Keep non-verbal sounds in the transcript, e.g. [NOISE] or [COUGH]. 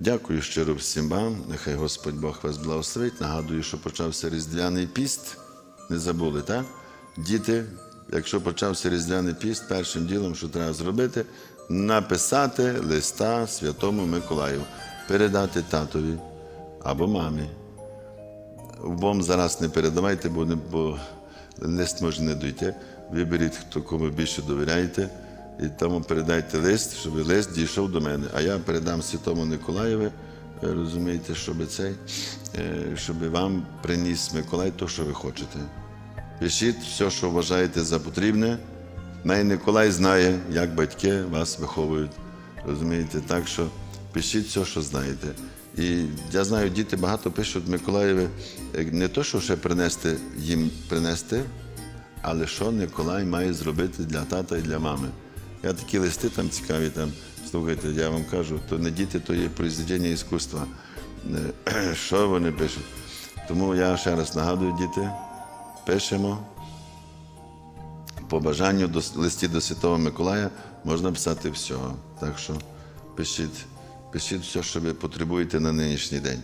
Дякую щиро всім вам. Нехай Господь Бог вас благословить. Нагадую, що почався Різдвяний піст. Не забули, так? Діти, якщо почався Різдвяний піст, першим ділом, що треба зробити, написати листа Святому Миколаю, передати татові або мамі. Обом зараз не передавайте, бо, не, бо лист може не дойти. Виберіть, хто кому більше довіряєте, і тому передайте лист, щоб лист дійшов до мене. А я передам Святому Миколаєві, е, розумієте, щоб цей, е, щоб вам приніс Миколай те, що ви хочете. Пишіть все, що вважаєте за потрібне. Най Николай знає, як батьки вас виховують. Розумієте, так що пишіть все, що знаєте. І я знаю, діти багато пишуть Миколаєві е, не то, що ще принести їм принести, але що Николай має зробити для тата і для мами. Я такі листи там цікаві, там, слухайте, я вам кажу, то не діти, то є произведення іскусства. Е, [CLEARS THROAT] Що вони пишуть? Тому я ще раз нагадую, діти, пишемо. По бажанню до листі до Святого Миколая можна писати всього. Так що пишіть, пишіть все, що ви потребуєте на нинішній день.